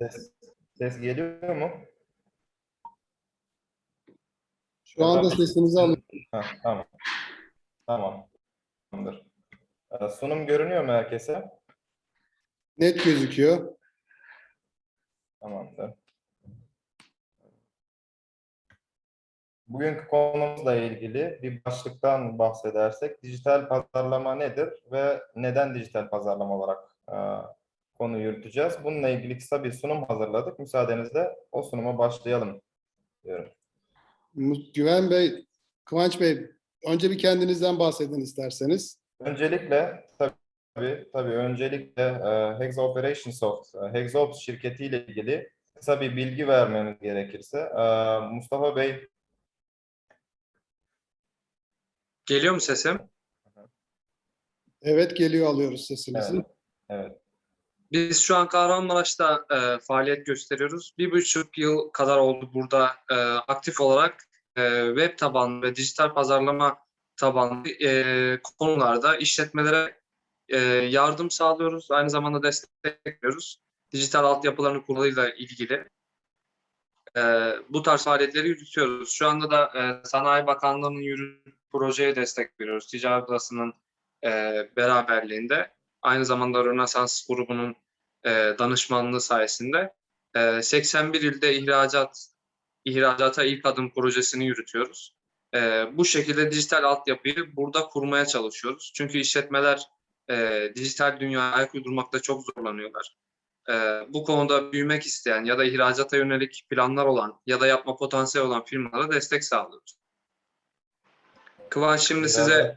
Ses, ses geliyor mu? Şu anda sesinizi alıyorum. Tamam. Tamam. Tamamdır. Ee, sunum görünüyor mu herkese? Net gözüküyor. Tamamdır. Bugünkü konumuzla ilgili bir başlıktan bahsedersek dijital pazarlama nedir ve neden dijital pazarlama olarak e, konu yürüteceğiz. Bununla ilgili kısa bir sunum hazırladık. Müsaadenizle o sunuma başlayalım diyorum. Güven Bey, Kıvanç Bey, önce bir kendinizden bahsedin isterseniz. Öncelikle tabii tabii öncelikle e, Hexa Operationsoft, e, Hexops şirketiyle ilgili kısa bir bilgi vermemiz gerekirse e, Mustafa Bey Geliyor mu sesim? Evet geliyor alıyoruz sesinizi. evet, evet. Biz şu an Kahramanmaraş'ta e, faaliyet gösteriyoruz. Bir buçuk yıl kadar oldu burada e, aktif olarak e, web tabanlı ve dijital pazarlama tabanlı e, konularda işletmelere e, yardım sağlıyoruz. Aynı zamanda destekliyoruz. Dijital altyapılarının kuruluyla ilgili. E, bu tarz faaliyetleri yürütüyoruz. Şu anda da e, Sanayi Bakanlığı'nın yürüttüğü projeye destek veriyoruz. Ticaret Odası'nın e, beraberliğinde. Aynı zamanda Rönesans grubunun e, danışmanlığı sayesinde e, 81 ilde ihracat ihracata ilk adım projesini yürütüyoruz. E, bu şekilde dijital altyapıyı burada kurmaya çalışıyoruz. Çünkü işletmeler e, dijital dünyaya ayak uydurmakta çok zorlanıyorlar. E, bu konuda büyümek isteyen ya da ihracata yönelik planlar olan ya da yapma potansiyeli olan firmalara destek sağlıyoruz. Kıvanç şimdi size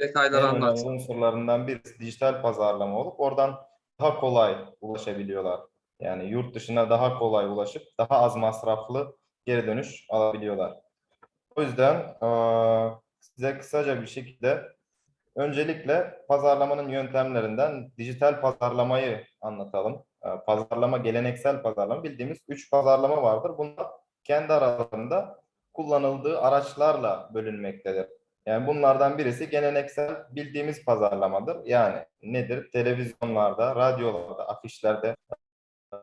detayları anlatsın. unsurlarından birisi dijital pazarlama olup oradan daha kolay ulaşabiliyorlar. Yani yurt dışına daha kolay ulaşıp daha az masraflı geri dönüş alabiliyorlar. O yüzden size kısaca bir şekilde öncelikle pazarlamanın yöntemlerinden dijital pazarlamayı anlatalım. Pazarlama, geleneksel pazarlama bildiğimiz üç pazarlama vardır. Bunlar kendi aralarında kullanıldığı araçlarla bölünmektedir. Yani bunlardan birisi geleneksel bildiğimiz pazarlamadır. Yani nedir? Televizyonlarda, radyolarda, afişlerde,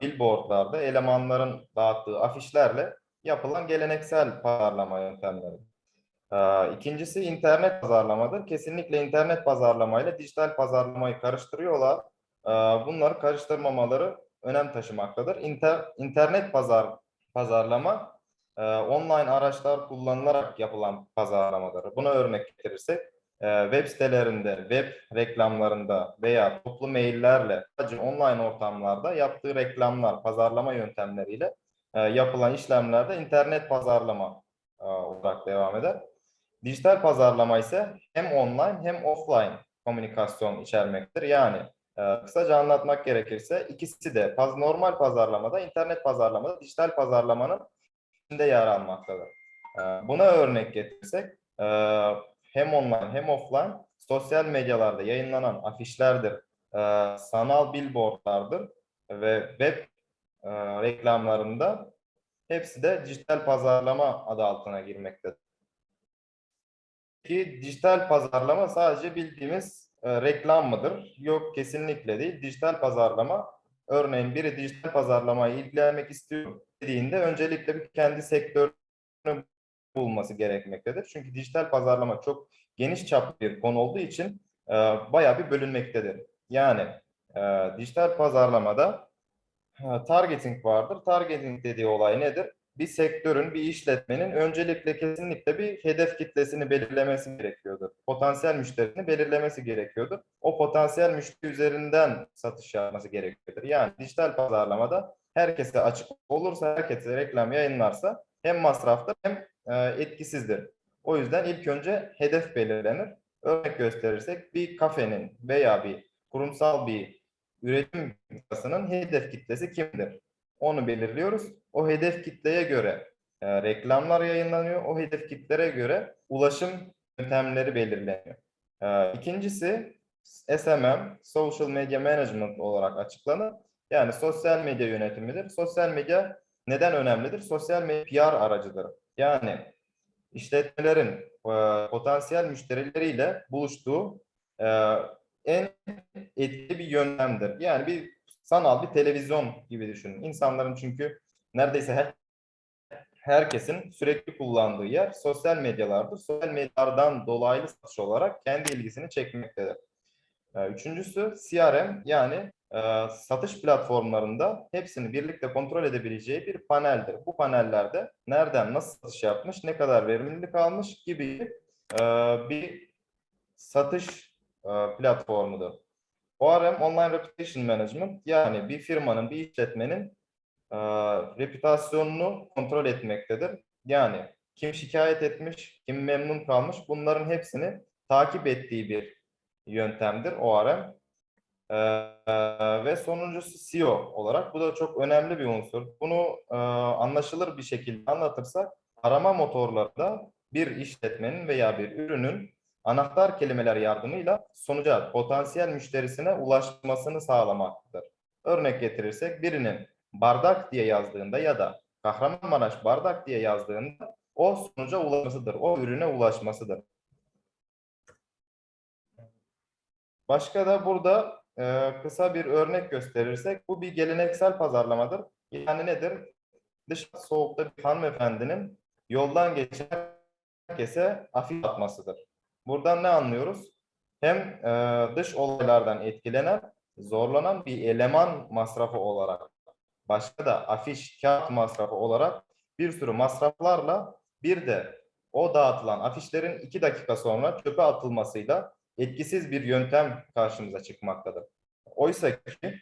billboardlarda elemanların dağıttığı afişlerle yapılan geleneksel pazarlama yöntemleri. Ee, İkincisi internet pazarlamadır. Kesinlikle internet pazarlamayla dijital pazarlamayı karıştırıyorlar. Ee, Bunları karıştırmamaları önem taşımaktadır. İnter, internet pazar pazarlama e, online araçlar kullanılarak yapılan pazarlamadır. Buna örnek getirirsek e, web sitelerinde, web reklamlarında veya toplu maillerle sadece online ortamlarda yaptığı reklamlar, pazarlama yöntemleriyle e, yapılan işlemlerde internet pazarlama e, olarak devam eder. Dijital pazarlama ise hem online hem offline komünikasyon içermektedir. Yani e, kısaca anlatmak gerekirse ikisi de paz normal pazarlamada, internet pazarlamada, dijital pazarlamanın içinde yer almaktadır. Ee, Buna örnek getirirsek e, hem online hem offline sosyal medyalarda yayınlanan afişlerdir, e, sanal billboardlardır ve web e, reklamlarında hepsi de dijital pazarlama adı altına girmektedir. Ki dijital pazarlama sadece bildiğimiz reklam mıdır? Yok kesinlikle değil. Dijital pazarlama örneğin biri dijital pazarlamayı ilgilenmek istiyor dediğinde öncelikle bir kendi sektörünü bulması gerekmektedir. Çünkü dijital pazarlama çok geniş çaplı bir konu olduğu için e, bayağı bir bölünmektedir. Yani e, dijital pazarlamada e, targeting vardır. Targeting dediği olay nedir? Bir sektörün, bir işletmenin öncelikle kesinlikle bir hedef kitlesini belirlemesi gerekiyordur. Potansiyel müşterini belirlemesi gerekiyordur. O potansiyel müşteri üzerinden satış yapması gerekiyordur. Yani dijital pazarlamada herkese açık olursa, herkese reklam yayınlarsa hem masraftır hem e, etkisizdir. O yüzden ilk önce hedef belirlenir. Örnek gösterirsek bir kafenin veya bir kurumsal bir üretim firmasının hedef kitlesi kimdir? Onu belirliyoruz. O hedef kitleye göre e, reklamlar yayınlanıyor. O hedef kitlere göre ulaşım yöntemleri belirleniyor. E, ikincisi SMM, Social Media Management olarak açıklanır. Yani sosyal medya yönetimidir. Sosyal medya neden önemlidir? Sosyal medya PR aracıdır. Yani işletmelerin e, potansiyel müşterileriyle buluştuğu e, en etkili bir yöntemdir. Yani bir Sanal bir televizyon gibi düşünün. İnsanların çünkü neredeyse her, herkesin sürekli kullandığı yer sosyal medyalardır. Sosyal medyalardan dolaylı satış olarak kendi ilgisini çekmektedir. Ee, Üçüncüsü CRM yani e, satış platformlarında hepsini birlikte kontrol edebileceği bir paneldir. Bu panellerde nereden nasıl satış yapmış, ne kadar verimlilik almış gibi e, bir satış e, platformudur. ORM Online Reputation Management yani bir firmanın, bir işletmenin e, reputasyonunu kontrol etmektedir. Yani kim şikayet etmiş, kim memnun kalmış bunların hepsini takip ettiği bir yöntemdir ORM. Ee, ve sonuncusu SEO olarak bu da çok önemli bir unsur. Bunu e, anlaşılır bir şekilde anlatırsak arama motorlarında bir işletmenin veya bir ürünün anahtar kelimeler yardımıyla sonuca potansiyel müşterisine ulaşmasını sağlamaktadır. Örnek getirirsek birinin bardak diye yazdığında ya da Kahramanmaraş bardak diye yazdığında o sonuca ulaşmasıdır, o ürüne ulaşmasıdır. Başka da burada e, kısa bir örnek gösterirsek bu bir geleneksel pazarlamadır. Yani nedir? Dış soğukta bir hanımefendinin yoldan geçen herkese afiş atmasıdır. Buradan ne anlıyoruz? Hem e, dış olaylardan etkilenen, zorlanan bir eleman masrafı olarak, başka da afiş, kağıt masrafı olarak bir sürü masraflarla bir de o dağıtılan afişlerin iki dakika sonra çöpe atılmasıyla etkisiz bir yöntem karşımıza çıkmaktadır. Oysa ki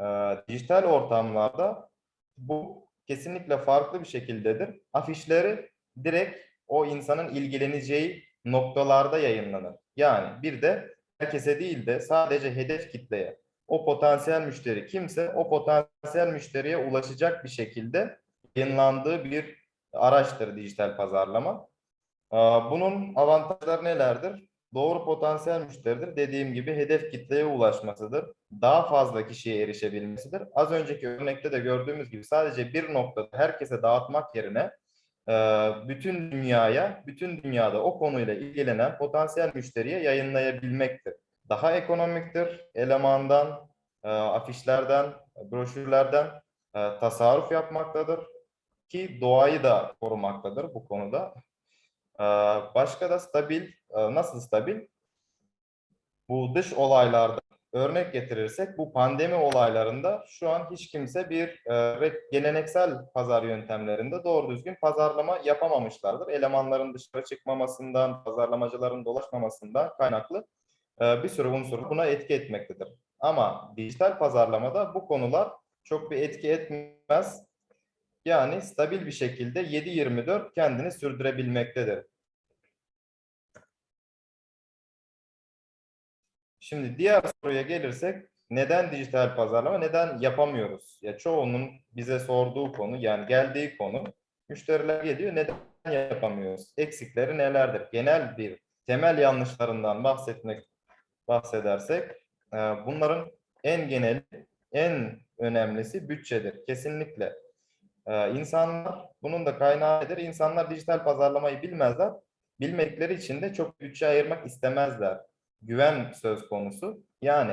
e, dijital ortamlarda bu kesinlikle farklı bir şekildedir. Afişleri direkt o insanın ilgileneceği noktalarda yayınlanır. Yani bir de herkese değil de sadece hedef kitleye, o potansiyel müşteri kimse o potansiyel müşteriye ulaşacak bir şekilde yayınlandığı bir araçtır dijital pazarlama. Bunun avantajları nelerdir? Doğru potansiyel müşteridir. Dediğim gibi hedef kitleye ulaşmasıdır. Daha fazla kişiye erişebilmesidir. Az önceki örnekte de gördüğümüz gibi sadece bir noktada herkese dağıtmak yerine bütün dünyaya, bütün dünyada o konuyla ilgilenen potansiyel müşteriye yayınlayabilmektir. Daha ekonomiktir. Elemandan, e, afişlerden, broşürlerden e, tasarruf yapmaktadır ki doğayı da korumaktadır bu konuda. Başka da stabil, e, nasıl stabil? Bu dış olaylarda örnek getirirsek bu pandemi olaylarında şu an hiç kimse bir e, geleneksel pazar yöntemlerinde doğru düzgün pazarlama yapamamışlardır. Elemanların dışarı çıkmamasından, pazarlamacıların dolaşmamasından kaynaklı e, bir sürü unsur buna etki etmektedir. Ama dijital pazarlamada bu konular çok bir etki etmez. Yani stabil bir şekilde 7-24 kendini sürdürebilmektedir. Şimdi diğer soruya gelirsek neden dijital pazarlama, neden yapamıyoruz? Ya çoğunun bize sorduğu konu yani geldiği konu müşteriler geliyor neden yapamıyoruz? Eksikleri nelerdir? Genel bir temel yanlışlarından bahsetmek bahsedersek e, bunların en genel en önemlisi bütçedir. Kesinlikle. Ee, insanlar bunun da kaynağı nedir? İnsanlar dijital pazarlamayı bilmezler. Bilmedikleri için de çok bütçe ayırmak istemezler. Güven söz konusu. Yani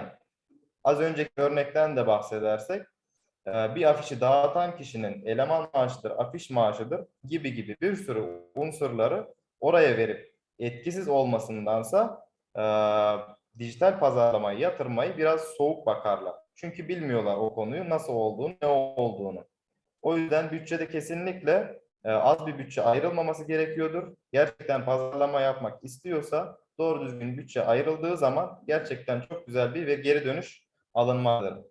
az önceki örnekten de bahsedersek e, bir afişi dağıtan kişinin eleman maaşıdır, afiş maaşıdır gibi gibi bir sürü unsurları oraya verip etkisiz olmasındansa e, dijital pazarlamayı yatırmayı biraz soğuk bakarlar. Çünkü bilmiyorlar o konuyu nasıl olduğunu, ne olduğunu. O yüzden bütçede kesinlikle e, az bir bütçe ayrılmaması gerekiyordur. Gerçekten pazarlama yapmak istiyorsa doğru düzgün bütçe ayrıldığı zaman gerçekten çok güzel bir ve geri dönüş alınmalıdır.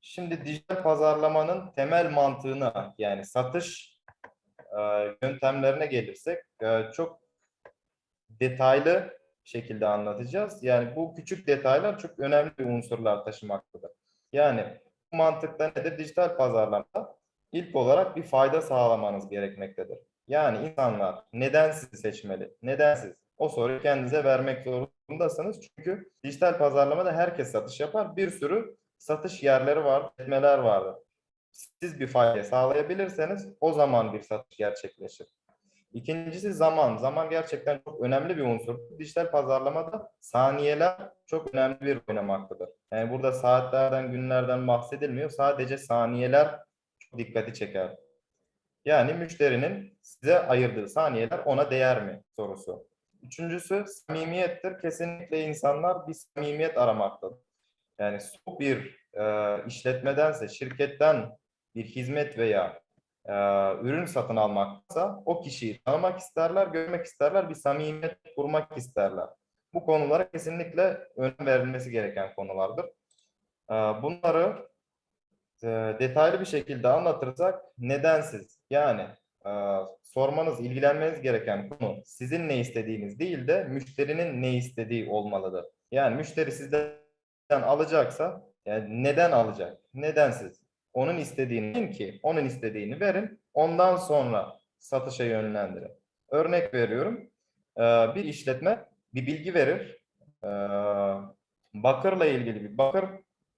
Şimdi dijital pazarlamanın temel mantığına yani satış e, yöntemlerine gelirsek e, çok detaylı şekilde anlatacağız. Yani bu küçük detaylar çok önemli unsurlar taşımaktadır. Yani bu mantıkta nedir? Dijital pazarlamada ilk olarak bir fayda sağlamanız gerekmektedir. Yani insanlar neden sizi seçmeli? Neden siz? O soruyu kendinize vermek zorundasınız. Çünkü dijital pazarlamada herkes satış yapar. Bir sürü satış yerleri var, etmeler vardır. Siz bir fayda sağlayabilirseniz o zaman bir satış gerçekleşir. İkincisi zaman. Zaman gerçekten çok önemli bir unsur. Dijital pazarlamada saniyeler çok önemli bir oynamaktadır. Yani burada saatlerden, günlerden bahsedilmiyor. Sadece saniyeler çok dikkati çeker. Yani müşterinin size ayırdığı saniyeler ona değer mi sorusu. Üçüncüsü samimiyettir. Kesinlikle insanlar bir samimiyet aramaktadır. Yani soğuk bir e, işletmedense, şirketten bir hizmet veya e, ürün satın almaksa o kişiyi tanımak isterler, görmek isterler, bir samimiyet kurmak isterler. Bu konulara kesinlikle önem verilmesi gereken konulardır. E, bunları e, detaylı bir şekilde anlatırsak nedensiz yani e, sormanız, ilgilenmeniz gereken konu sizin ne istediğiniz değil de müşterinin ne istediği olmalıdır. Yani müşteri sizden alacaksa yani neden alacak? Nedensiz? Onun istediğini ki onun istediğini verin. Ondan sonra satışa yönlendirin. Örnek veriyorum. e, Bir işletme bir bilgi verir. E, Bakırla ilgili bir bakır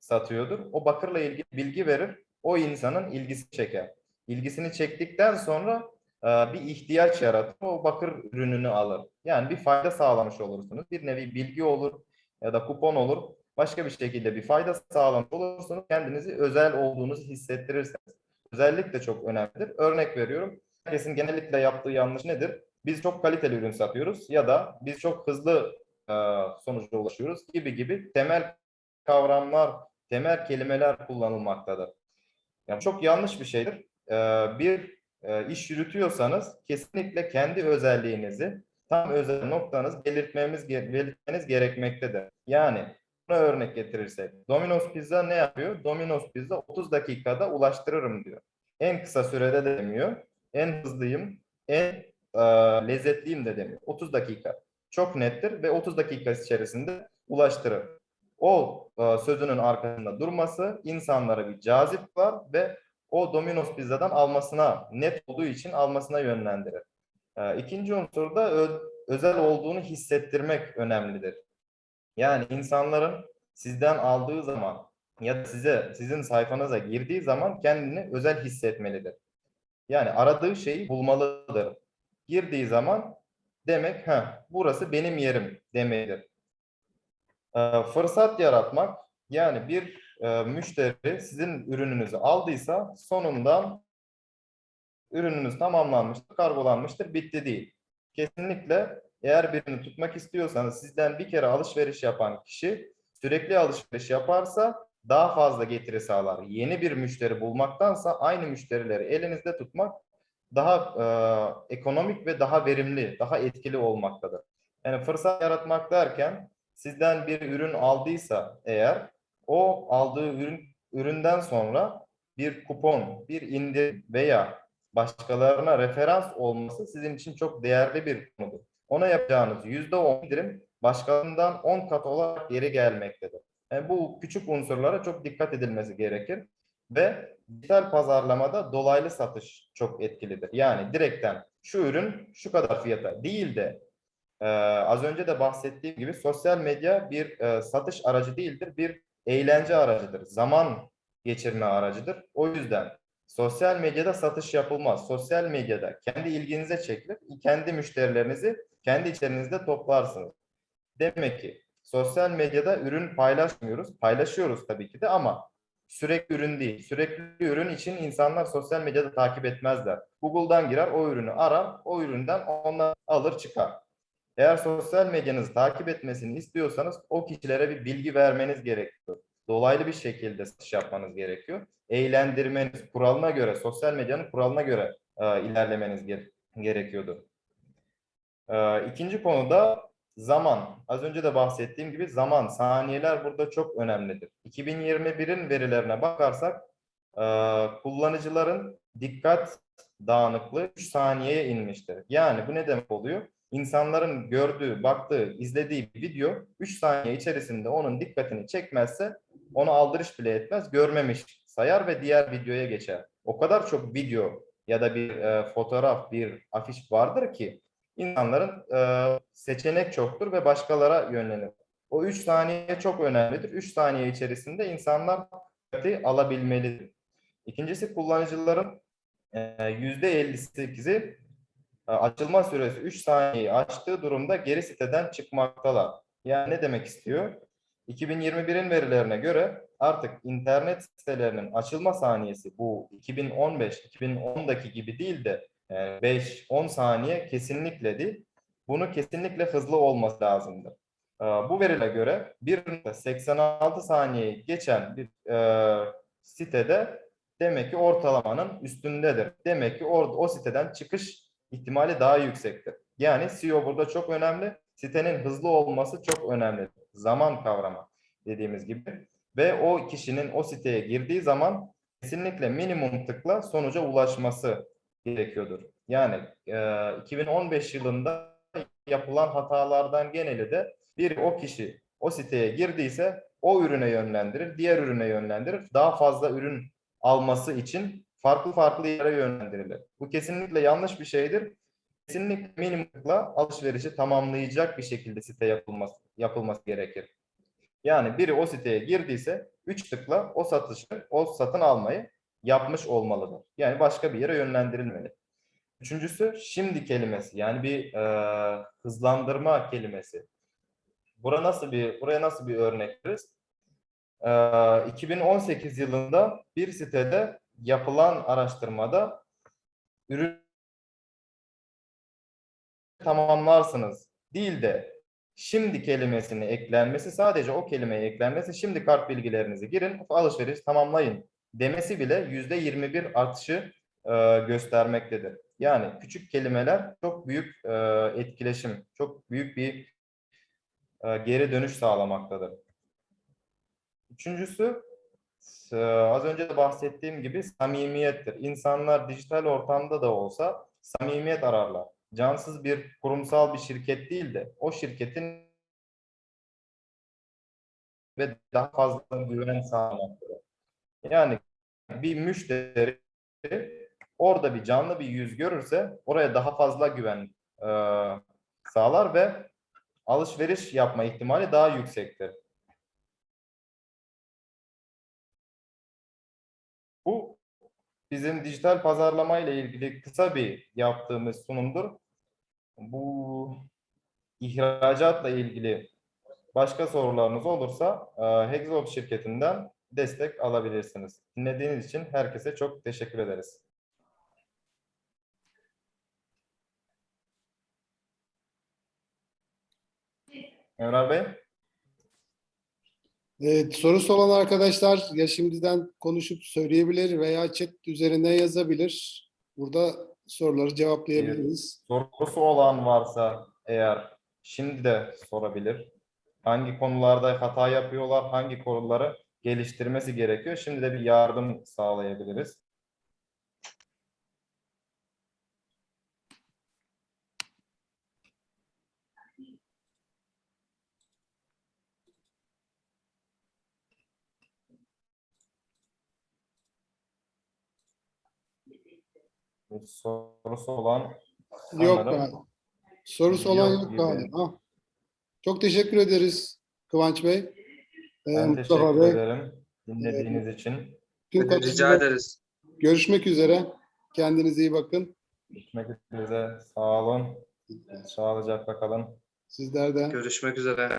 satıyordur. O bakırla ilgili bilgi verir. O insanın ilgisi çeker. İlgisini çektikten sonra e, bir ihtiyaç yaratır. O bakır ürününü alır. Yani bir fayda sağlamış olursunuz. Bir nevi bilgi olur ya da kupon olur. Başka bir şekilde bir fayda sağlamış olursunuz. Kendinizi özel olduğunuzu hissettirirseniz. Özellik de çok önemlidir. Örnek veriyorum. Herkesin genellikle yaptığı yanlış nedir? Biz çok kaliteli ürün satıyoruz ya da biz çok hızlı e, sonuca ulaşıyoruz gibi gibi temel kavramlar, temel kelimeler kullanılmaktadır. Yani çok yanlış bir şeydir. Ee, bir e, iş yürütüyorsanız kesinlikle kendi özelliğinizi tam özel noktanız belirtmemiz belirtmeniz gerekmektedir. Yani buna örnek getirirsek Domino's Pizza ne yapıyor? Domino's Pizza 30 dakikada ulaştırırım diyor. En kısa sürede de demiyor. En hızlıyım, en e, lezzetliyim de demiyor. 30 dakika. Çok nettir ve 30 dakika içerisinde ulaştırır. O e, sözünün arkasında durması insanlara bir cazip var ve o Domino's Pizza'dan almasına net olduğu için almasına yönlendirir. E, ikinci unsur da ö- özel olduğunu hissettirmek önemlidir. Yani insanların sizden aldığı zaman ya da size sizin sayfanıza girdiği zaman kendini özel hissetmelidir. Yani aradığı şeyi bulmalıdır. Girdiği zaman demek ha burası benim yerim demelidir. Ee, fırsat yaratmak yani bir e, müşteri sizin ürününüzü aldıysa sonundan ürününüz tamamlanmıştır, kargolanmıştır, bitti değil. Kesinlikle eğer birini tutmak istiyorsanız sizden bir kere alışveriş yapan kişi sürekli alışveriş yaparsa daha fazla getiri sağlar. Yeni bir müşteri bulmaktansa aynı müşterileri elinizde tutmak daha e, ekonomik ve daha verimli, daha etkili olmaktadır. Yani fırsat yaratmak derken sizden bir ürün aldıysa eğer o aldığı ürün üründen sonra bir kupon, bir indirim veya başkalarına referans olması sizin için çok değerli bir konudur. Ona yapacağınız %10 indirim başkalarından 10 kat olarak geri gelmektedir. Yani bu küçük unsurlara çok dikkat edilmesi gerekir ve dijital pazarlamada dolaylı satış çok etkilidir. Yani direkten şu ürün şu kadar fiyata değil de ee, az önce de bahsettiğim gibi sosyal medya bir e, satış aracı değildir, bir eğlence aracıdır, zaman geçirme aracıdır. O yüzden sosyal medyada satış yapılmaz. Sosyal medyada kendi ilginize çekilir, kendi müşterilerinizi kendi içerinizde toplarsınız. Demek ki sosyal medyada ürün paylaşmıyoruz, paylaşıyoruz tabii ki de ama sürekli ürün değil. Sürekli ürün için insanlar sosyal medyada takip etmezler. Google'dan girer, o ürünü arar, o üründen ondan alır çıkar. Eğer sosyal medyanızı takip etmesini istiyorsanız o kişilere bir bilgi vermeniz gerekiyor. Dolaylı bir şekilde satış yapmanız gerekiyor. Eğlendirmeniz kuralına göre, sosyal medyanın kuralına göre e, ilerlemeniz gere- gerekiyordu. E, ikinci konuda zaman. Az önce de bahsettiğim gibi zaman, saniyeler burada çok önemlidir. 2021'in verilerine bakarsak e, kullanıcıların dikkat dağınıklığı 3 saniyeye inmiştir. Yani bu ne demek oluyor? İnsanların gördüğü, baktığı, izlediği bir video 3 saniye içerisinde onun dikkatini çekmezse onu aldırış bile etmez, görmemiş sayar ve diğer videoya geçer. O kadar çok video ya da bir e, fotoğraf, bir afiş vardır ki insanların e, seçenek çoktur ve başkalara yönlenir. O 3 saniye çok önemlidir. 3 saniye içerisinde insanlar alabilmelidir. İkincisi kullanıcıların e, %58'i e, açılma süresi 3 saniyeyi aştığı durumda geri siteden çıkmaktalar. Yani ne demek istiyor? 2021'in verilerine göre artık internet sitelerinin açılma saniyesi bu 2015-2010'daki gibi değil de 5-10 saniye kesinlikle değil. Bunu kesinlikle hızlı olması lazımdır. Ee, Bu verile göre 1.86 saniyeyi geçen bir e, sitede demek ki ortalamanın üstündedir. Demek ki or- o siteden çıkış ihtimali daha yüksektir. Yani SEO burada çok önemli. Sitenin hızlı olması çok önemli. Zaman kavramı dediğimiz gibi. Ve o kişinin o siteye girdiği zaman kesinlikle minimum tıkla sonuca ulaşması gerekiyordur. Yani e, 2015 yılında yapılan hatalardan geneli de bir o kişi o siteye girdiyse o ürüne yönlendirir, diğer ürüne yönlendirir. Daha fazla ürün alması için farklı farklı yere yönlendirilir. Bu kesinlikle yanlış bir şeydir. Kesinlikle minimumla alışverişi tamamlayacak bir şekilde site yapılması yapılması gerekir. Yani biri o siteye girdiyse 3 tıkla o satışı, o satın almayı yapmış olmalıdır. Yani başka bir yere yönlendirilmeli. Üçüncüsü şimdi kelimesi. Yani bir e, hızlandırma kelimesi. Bura nasıl bir buraya nasıl bir örnek veririz? E, 2018 yılında bir sitede yapılan araştırmada ürün tamamlarsınız değil de şimdi kelimesini eklenmesi sadece o kelimeye eklenmesi şimdi kart bilgilerinizi girin alışveriş tamamlayın demesi bile yüzde 21 artışı e, göstermektedir. Yani küçük kelimeler çok büyük e, etkileşim, çok büyük bir e, geri dönüş sağlamaktadır. Üçüncüsü az önce de bahsettiğim gibi samimiyettir. İnsanlar dijital ortamda da olsa samimiyet ararlar. Cansız bir kurumsal bir şirket değil de o şirketin ve daha fazla güven sağlamaktadır. Yani bir müşteri orada bir canlı bir yüz görürse oraya daha fazla güven e, sağlar ve alışveriş yapma ihtimali daha yüksektir. Bu bizim dijital pazarlama ile ilgili kısa bir yaptığımız sunumdur. Bu ihracatla ilgili başka sorularınız olursa e, Hexob şirketinden destek alabilirsiniz. Dinlediğiniz için herkese çok teşekkür ederiz. Emrah Bey? Evet, sorusu olan arkadaşlar ya şimdiden konuşup söyleyebilir veya chat üzerinden yazabilir. Burada soruları cevaplayabiliriz. Sorusu olan varsa eğer şimdi de sorabilir. Hangi konularda hata yapıyorlar, hangi konuları geliştirmesi gerekiyor. Şimdi de bir yardım sağlayabiliriz. Sorusu olan Yok sanırım. Sorusu olan Yok yok gibi. galiba. Çok teşekkür ederiz Kıvanç Bey. Ee, Ben Mustafa teşekkür Bey. ederim dinlediğiniz için. Tüm Rica katılımcılar- ederiz. Görüşmek üzere. Kendinize iyi bakın. Görüşmek üzere. Sağ olun. Sağlıcakla kalın. Sizler de. Görüşmek üzere.